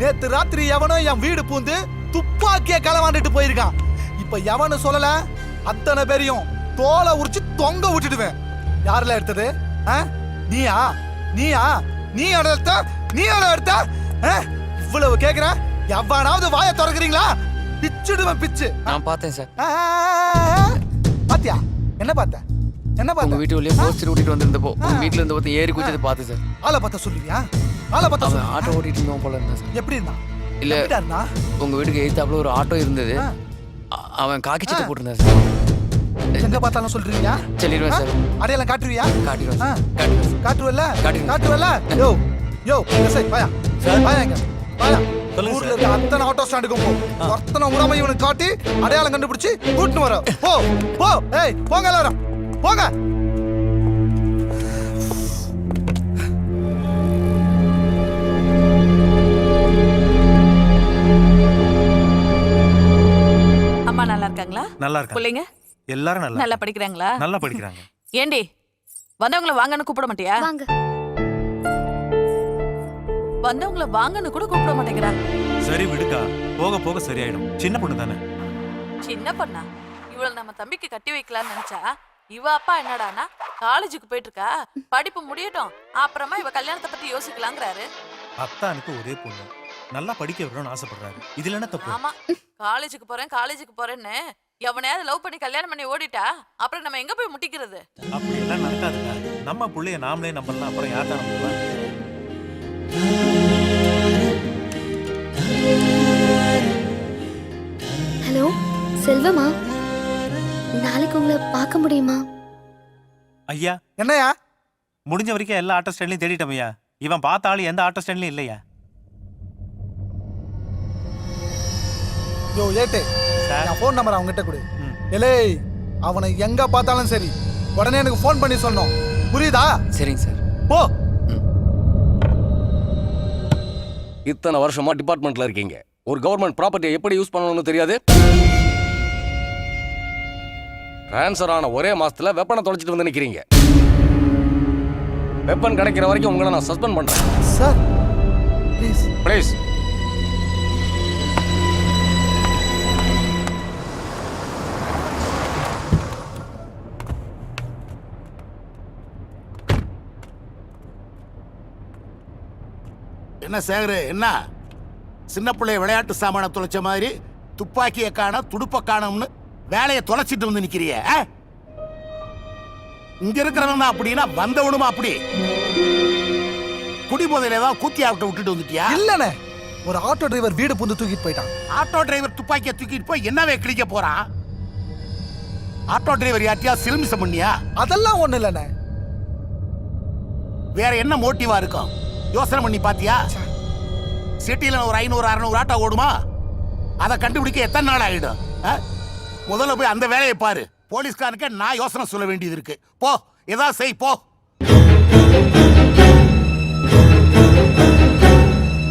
நேத்து ராத்திரி எவனோ என் வீடு பூந்து துப்பாக்கிய களவாண்டுட்டு போயிருக்கான். இப்ப எவனு சொல்லல? அத்தனை பேரையும் தோலை உரிச்சு தொங்க விட்டுடுவேன். யாருல எடுத்தது? நீயா? நீயா? நீ எடுத்த? நீ எடுத்த? இவ்வளவு கேக்குற? எவனாவது வாயை திறக்கிறீங்களா? பிச்சுடுவேன் பிச்சு. நான் பார்த்தேன் சார். ஆ, பாத்தியா? என்ன பார்த்த? என்ன பார்த்த? வீட்டு வழியா போஸ்டர் ஓட்டிட்டு வந்திருந்தப்போ வீட்டுல இருந்து ஒருத்தன் ஏறி குதிச்சது பார்த்தேன் சார். ஆளை பார்த்தா சொல்லுவியா? ஆளை பார்த்தா அவன்? ஆட்டோ ஓட்டிட்டு இருந்தவன் போல இருந்தான் சார். எப்படி இருந்தான்? இல்ல. இருந்தான் உங்க வீட்டுக்கு எதிர்த்தாப்புல ஒரு ஆட்டோ இருந்தது. அ- அவன் காக்கி சட்டை போட்டிருந்தான் சார். எங்க பார்த்தாலும் சொல்றீங்க சொல்லிடுவேன் சார். அடையாளம் காட்டுவியா? காட்டிடுவேன் ஆ. Sir காட்டிடுவேன் sir. காட்டுவல்ல? காட்டுங்க. காட்டுவல்ல? யோ யோ இங்க சரி வாயா. வாயா இங்க. வாயா. சொல்லுங்க ஊர்ல இருக்க அத்தனை ஆட்டோ ஸ்டாண்டுக்கும் போ. ஒருத்தனை உடம்ப இவனுக்கு காட்டி அடையாளம் கண்டுபிடிச்சு கூட்டிட்டு வர. போ போ. ஏய் போங்க எல்லாரும். போங்க. நல்லா இருக்காங்க. பிள்ளைங்க? எல்லாரும் நல்லா நல்லா படிக்கிறாங்களா? நல்லா படிக்கிறாங்க. ஏண்டி வந்தவங்கள வாங்கன்னு கூப்பிட மாட்டியா? வாங்க. வந்தவங்கள வாங்கன்னு கூட கூப்பிட மாட்டேங்கிறா. சரி விடுக்கா. போக போக சரியாயிடும். சின்ன பொண்ணு தானே? சின்ன பண்ணா? இவள நம்ம தம்பிக்கு கட்டி வைக்கலாம்னு நினைச்சா இவ அப்பா என்னடானா காலேஜுக்கு போயிட்டு இருக்கா. படிப்பு முடியட்டும். அப்புறமா இவ கல்யாணத்தை பத்தி யோசிக்கலாங்கிறாரு. அத்தானுக்கு ஒரே பொண்ணு. நல்லா படிக்க விடணும்னு ஆசைப்படுறாரு. இதுல என்ன தப்பு? ஆமா. காலேஜுக்கு போறேன் காலேஜுக்கு போறேன்னு எவனையாவது லவ் பண்ணி கல்யாணம் பண்ணி ஓடிட்டா அப்புறம் நம்ம எங்க போய் முட்டிக்கிறது? அப்படி எல்லாம் நடக்காதுங்க. நம்ம புள்ளைய நாமளே நம்பலாம் அப்புறம் யார் தான் நம்புவா ஹலோ செல்வமா? நாளைக்கு உங்களை பார்க்க முடியுமா? ஐயா. என்னையா முடிஞ்ச வரைக்கும் எல்லா ஆட்டோ ஸ்டாண்ட்லயும் தேடிட்டோம் ஐயா. இவன் பார்த்த ஆளு எந்த ஆட்டோ ஸ்டாண்ட்லயும் இல்லையா? யோ ஏட்டு. சார். என் ஃபோன் நம்பர் அவங்ககிட்ட கொடு. எலே அவனை எங்க பார்த்தாலும் சரி. உடனே எனக்கு ஃபோன் பண்ணி சொல்லணும். புரியுதா? சரிங்க சார். போ. இத்தனை வருஷமா டிபார்ட்மெண்ட்ல இருக்கீங்க. ஒரு கவர்மெண்ட் ப்ராப்பர்ட்டியை எப்படி யூஸ் பண்ணணும்னு தெரியாது? ட்ரான்ஸ்ஃபர் ஆன ஒரே மாசத்துல வெப்பனை தொலைச்சிட்டு வந்து நிக்கிறீங்க. வெப்பன் கிடைக்கிற வரைக்கும் உங்களை நான் சஸ்பெண்ட் பண்றேன். சார் ப்ளீஸ் ப்ளீஸ் என்ன சேகரு என்ன? சின்ன பிள்ளைய விளையாட்டு சாமான தொலைச்ச மாதிரி துப்பாக்கியை காண துடுப்ப காணோம்னு வேலையை தொலைச்சிட்டு வந்து நிக்கிறிய? இங்க இருக்கிறவன் அப்படின்னா வந்தவனுமா அப்படி. குடிபோதையில ஏதாவது கூத்தி ஆவிட்ட விட்டுட்டு வந்துட்டியா? இல்லனே. ஒரு ஆட்டோ டிரைவர் வீடு புந்து தூக்கிட்டு போயிட்டான். ஆட்டோ டிரைவர் துப்பாக்கியை தூக்கிட்டு போய் என்னவே கிழிக்க போறான் ஆட்டோ டிரைவர் யார்ட்டியா சிலுமிசம் பண்ணியா? அதெல்லாம் ஒண்ணு இல்லனே. வேற என்ன மோட்டிவா இருக்கும்? யோசனை பண்ணி பாத்தியா? சிட்டியில ஒரு ஐநூறு அறுநூறு ஆட்டோ ஓடுமா? அதை கண்டுபிடிக்க எத்தனை நாள் ஆகிடும் முதல்ல போய் அந்த வேலையை பாரு. போலீஸ்காரனுக்கு நான் யோசனை சொல்ல வேண்டியது இருக்கு. போ. ஏதாவது செய் போ.